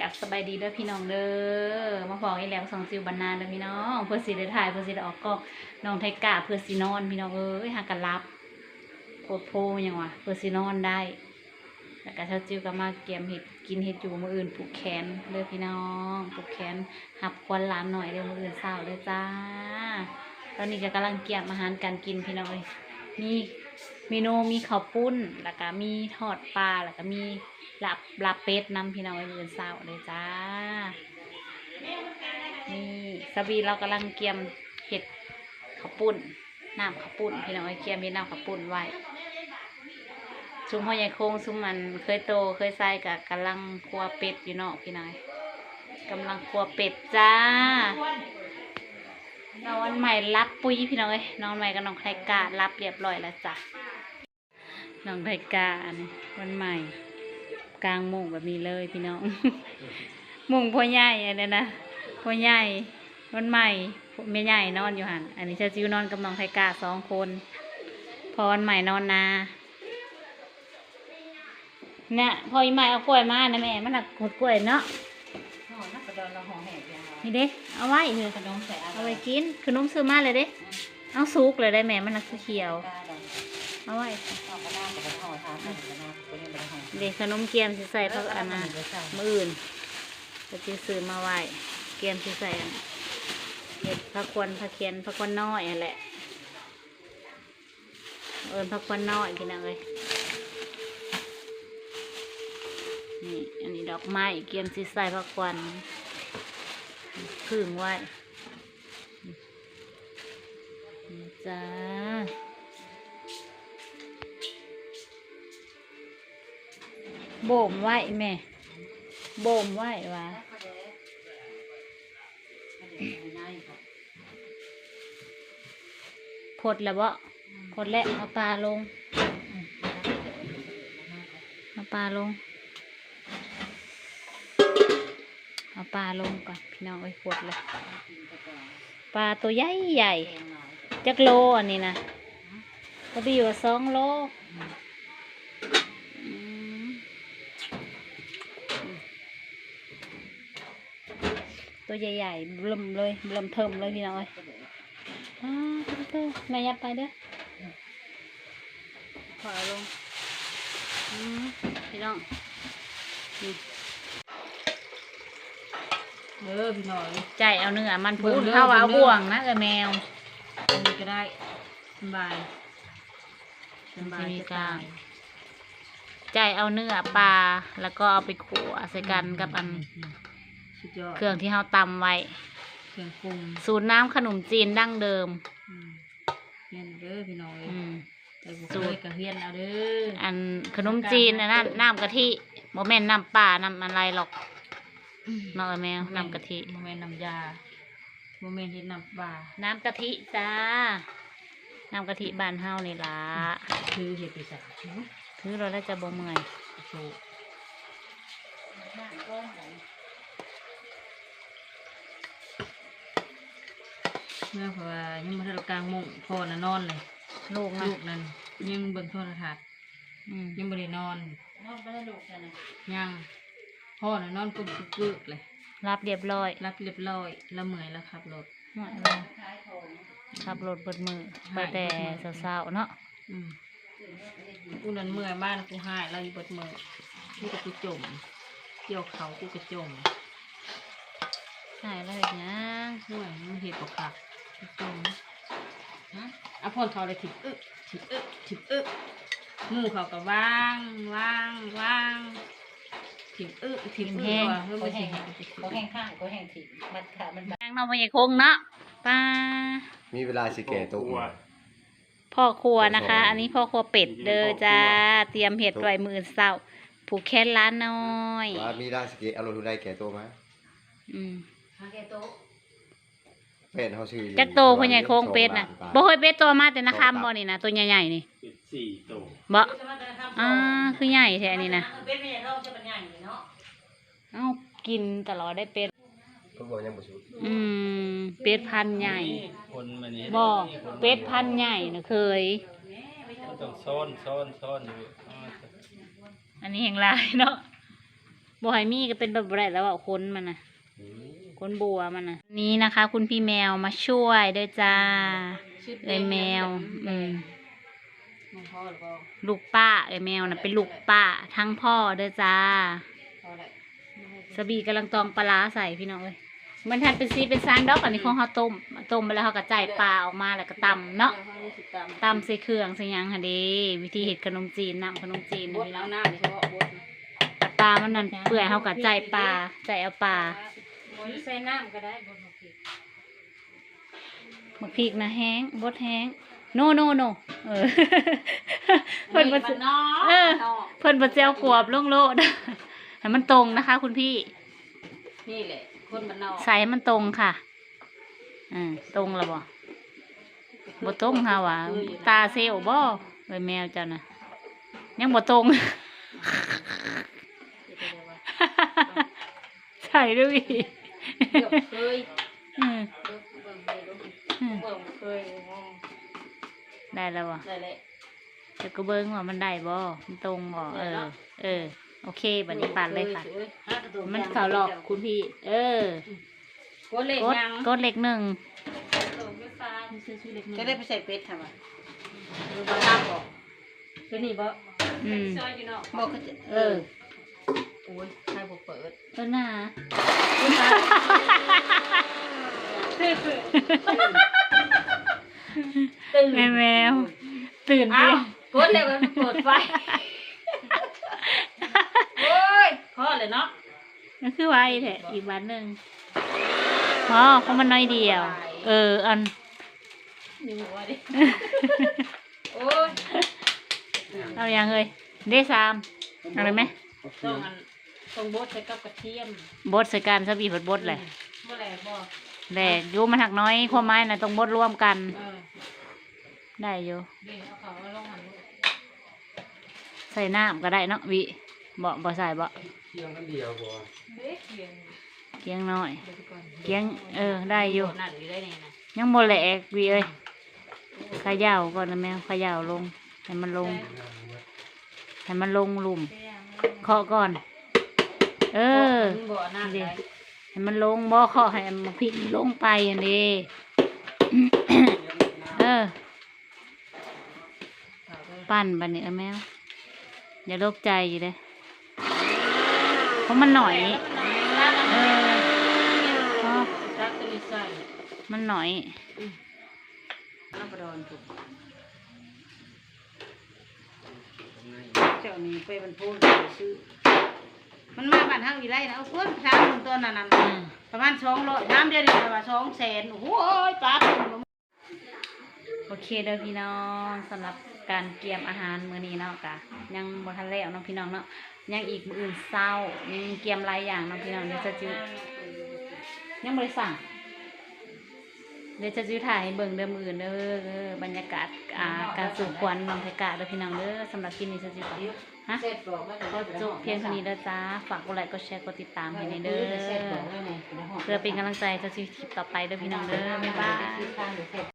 กับสบายดีเด้อพี่น้องเด้อมาบอกอีแล้วสองจิวบรรณาเด้อพี่น้องเพื่อสิได้ถ่ายเพื่อสิได้ออกกล้องน้องไทกาเพื่อสินอนพี่น้องเอ้ยหากันรับโพดโพยังวะเพื่อสินอนได้ แล้วก็เช้าจิวก็มาเกียมเห็ดกินเห็ดอยู่มืออื่นผูกแขนเด้อพี่น้องผูกแขนหับควันหลานหน่อยเด้อมืออื่นเศร้าเลยจ้าตอนนี้ก็กำลังเกียมอาหารการกินพี่น้องเอ้ยมี เมนูมีข้าวปุ้น แล้วก็มีทอดปลา แล้วก็มีลาบลาเป็ดน้ำพี่น้องเอ้ยมือนเศร้าเลยจ้า นี่สบีเรากำลังเกียมเห็ดข้าวปุ้น น้ำข้าวปุ้น พี่น้องเอ้ยเกียมเห็ดน้ำข้าวปุ้นไว้ซุ้มพ่อใหญ่โค้งซุ้มมันเคยโตเคยใส่กับกำลังครัวเป็ดอยู่เนาะพี่น้อยกำลังครัวเป็ดจ้า นอนใหม่รับปุ้ยพี่น้องเลยนอนใหม่กับน้องไทการับเรียบร้อยแล้วจ้ะน้องไทกาอันนี้วันใหม่ กลางมุงแบบนี้เลยพี่น้อง มุงพ่อใหญ่อันนี้นะพ่อใหญ่วันใหม่แม่ใหญ่นอนอยู่หันอันนี้เชาจิวนอนกับน้องไทกาสองคนพอวันใหม่นอนนาเนี่ยพออีใหม่เอากล้วยมานะแม่มันหนักหดกล้วยเนาะ นี่เด้เอาไว้เถขอะนมใส่เอาไว้กินขนมซื้อมาเลยเด้เอาซุกเลยได้แม่มันหนักเขียว เอาไว้ห่อกระด้างกับห่อทานกระด้างก็ยังไม่ห่อเด็กขนมเกียมสิใส่พักอันนะมืออื่นจะสิซื้อมาไว้เกียมสิใส่อันเห็ดผักควนผักเคียนผักควนน้อยอันแหละเอิญผักควนน้อยพี่น้องเลยนี่อันนี้ดอกไม้เกียมสิใส่ผักควัน พึ่งไว้จ้าโบ่มไว้แม่โบ่มไว้วะพดแล้วบ่พดแล้วเอาปลาลงเอาปลาลง เอาปลาลงก่อนพี่น้องเอ้ยพดเลยปลาตัวใหญ่ใหญ่จักโลอันนี้นะก็ไปอยู่สองโลตัวใหญ่ๆเบิ่มเลยบิ่มเทิมเลยพี่น้องเอ้ยอ้าวเด้อแม่ยับไปเด้อขอลงพี่น้องนี่ เออพี่น้อยใจเอาเนื้อมันพูเบิ่ดงเด้อเข้าว่าเอาเบิ่งเด้อบ่วงนะเออแมวอันนี้ก็ได้สบายสบายมีจะกลาตางยใจเอาเนื้อปลาแล้วก็เอาไปขัวใส่กันกับอันสุดยอดเครื่องที่เราตำไว้ เครื่องปรุงสูตรน้ำขนมจีนดั้งเดิมอืมเฮียนเด้อพี่น้อยอืมแต่บุกเลยกับเฮียนเอาเด้ออันขนมจีนอันนั้นน้ำกะทิโมแม่นน้ำปลาน้ำอะไรหรอก เนาะเออแมวน้ำกะทิโมเมนน้ำยาโมเมนเฮ็ดน้ำปลาน้ำกะทิจ้า น้ำกะทิบ้านเฮานี่ล่ะคือเฮ็ดไปใส่ถือเราได้จะบ่เมื่อยโชว์เมื่อเพราะว่ายังมาทันกลางมุ้งพ่อน่ะนอนเลยลูกนะลูกนั่นยังเบิ่งโทรทัศน์อืมยังไม่ได้นอนนอนไม่ได้ลูกนะยัง พ่อน่ะนอนกุกกึกๆเลยรับเรียบร้อยรับเรียบร้อยแล้วเมื่อยแล้วขับรถหมดแล้วขับรถเบิดมือไปแต่เช้าๆเนาะอืมกูนั่นเมื่อยบ้านกูหายแล้วอยู่เบดมือกูกับกูจมเกี่ยวเขากูกระจมใช่แล้วเนี้ยงเมื่อยมันเห็ดปกคักกูจมฮะเอาพนเขาเลยถิบอึถิบอึถิบอึหมู่เขาก็ว่างว่างว่าง ถิบอึถิบอึว่ะเพื่อไม่ใช่ก็แห้งข้างก็แห้งถิ่มันค่ะมันแงน้องพญคงเนาะป้ามีเวลาสิแก่ตัวพ่อครัวนะคะพ่อครัวอันนี้พ่อครัวเป็ดเด้อจ้า เตรียมเห็ดไว้มือเศร้า ผูกแค่ล้านน้อยว่ามีเวลาสิแก่เอารมณ์ทุนได้แก่ตัวไหมอืมข้างแกโต๊ะเป็ดเขาชื่อจักโตพญคงเป็ดน่ะบ่เคยเป็ดตัวมาแต่นะคำบ่นี่นะตัวใหญ่ๆนี่เป็น สี่ตัวบ่อ่าคือใหญ่แท้นี่นะเป็นไม่ใช่เราจะเป็นใหญ่เนาะเอ้ากินตลอดได้เป็ดก็บอกยังบ่ชุดอืมเป็ดพันธุ์ใหญ่คนมันนี่บ่เป็ดพันธุ์ใหญ่นะเคยมันต้องซ่อนซ่อนซ่อนอยู่อ๋ออันนี้แห่งหลายเนาะบ่ให้มีก็เป็นแบบบ่ได้แล้วอะคนมันน่ะคนบัวมันน่ะนี้นะคะ คุณพี่แมวมาช่วยด้วยจ้าเลยแมว อืม มันพอหรือเปล่าลูกป้าเอ้ยแมวน่ะเป็นลูกป้าทั้งพ่อเด้อจ้าพอแล้วสบีกำลังตองปลาร้าใส่พี่น้องเอ้ยมันทันเป็นซีเป็นซานดอกอันนี้ของเขาต้มต้มไปแล้วเขาก็จ่ายปลาออกมาแล้วก็ตำเนาะดี๋ยวเขาสิตำตำใส่เครื่องใส่หยังค่ะเด้วิธีเฮ็ดขนมจีนน้ำขนมจีนบนะดพี่น้เอาองหน้านี่เฉพาะบดนะปลามันนั่นเปื่อยเขาก็จ่ายปลาจ่ายเอาปลาใส่น้ำก็ได้บนหัวพริกหมึกพริกนะแห้งบดแห้งโนโนโน เออเพิ่นบ่มัสินนอกเออนอกเพิ่นบ่เจียวกวบลงโลดให้มันตรงนะคะ คุณพี่ นี่แหละ คนมันนอกใส่ให้มันตรงค่ะอ่าตรงแล้วบ่บ่ตรงค่ะว่ะตาเซลบ่เอ้ยแมวเจ้าน่ะ ยังบ่ตรง ใส่ด้วยอีกเกือบเคยอืม เบิ่งเบิ่งไปดูอืมเบิ่งเคยงง ได้แล้วบ่ได้เลยเดี๋ยวก็เบิ่งว่ามันได้บ่มันตรงบ่เออ เออ โอเคบัดนี้ปัดเลยค่ะ มันเขาหลอกคุณพี่ เออ กดเลขกดยังกดเลขหนึ่งจะได้ไปใส่เป็ดทำไมดูบ้าตั้งบอกคือนี่บ่อืมบอกเขาจะเออโอ้ยใครบอกเปิดต้นหน้า ตื่นแม่แมว ตื่นเอ้าดิกดเลยมันเปิดไฟ โอ้ยพอเลยเนาะนั่นคือไว้แท้อีกวันหนึ่งอ๋อเขามันน้อยเดียว เออ อันมีหัวดิ โอ้ยเอาอย่างเลยได้สามเอาเลยไหมต้องอันต้องบดใส่กับกระเทียมบดใส่กันสบีบดบดเลยเมื่อไหร่บอก แหลกอยู่มันหักน้อยความหมายนะต้องบดร่วมกัน เออได้อยู่เดี๋ยวเอาเขามาลงหันลูกใส่น้ำก็ได้เนาะวิบ่บ่ใส่บ่เที่ยงกันเดียวบ่เด็กเขียนเกียงน้อย เดี๋ยวก่อนเกียงเออได้อยู่ นั่นอยู่ได้ไงนะยังบ่แหลกวิเอ้ยเขย่าก่อนนะแมวเขย่าลงให้มันลงให้มันลงหลุมเคาะก่อน เออมันบ่อนั่นนี่ได้ดิ ให้มันลงบ่เคาะให้มันพลิกลงไปอันนี้เออ ปั้นบันนี้เออแมวอย่าโลกใจอยู่เลยเพราะมันหน่อยเออมันหน่อยเจ้านี่ไปบรรพูนไปซื้อ มันมาบ้านทางวิไลนะเอาเพิ่นถามคนตัวนั้นน่ะอืมประมาณสองร้อยถามเดียวนี่ประมาณสองแสนโอ้โหปลาตัวนี้โอเคเด้อพี่น้องสำหรับการเตรียมอาหารมื้อนี้เนาะกะยังบ่ทันแล้วเนาะพี่น้องเนาะยังอีกมื้ออื่นเช้ายังเตรียมหลายอย่างเนาะพี่น้องเดี๋ยวจะจิวยังบ่ได้สั่ง เดี๋ยวจะจิวถ่ายให้เบิ่งเดิมอื่นเด้อบรรยากาศอ่าการสู่ควันน้องไทกาเด้อพี่น้องเด้อสำหรับคลิปนี้จะจิวก็ฮะเสร็จบอฮะก็จบเพียงเท่านี้เด้อจ้าฝากกดไลค์กดแชร์กดติดตามให้ในเด้อเพื่อเป็นกำลังใจจะยืดคลิปต่อไปเด้อพี่น้องเด้อบ๊ายบาย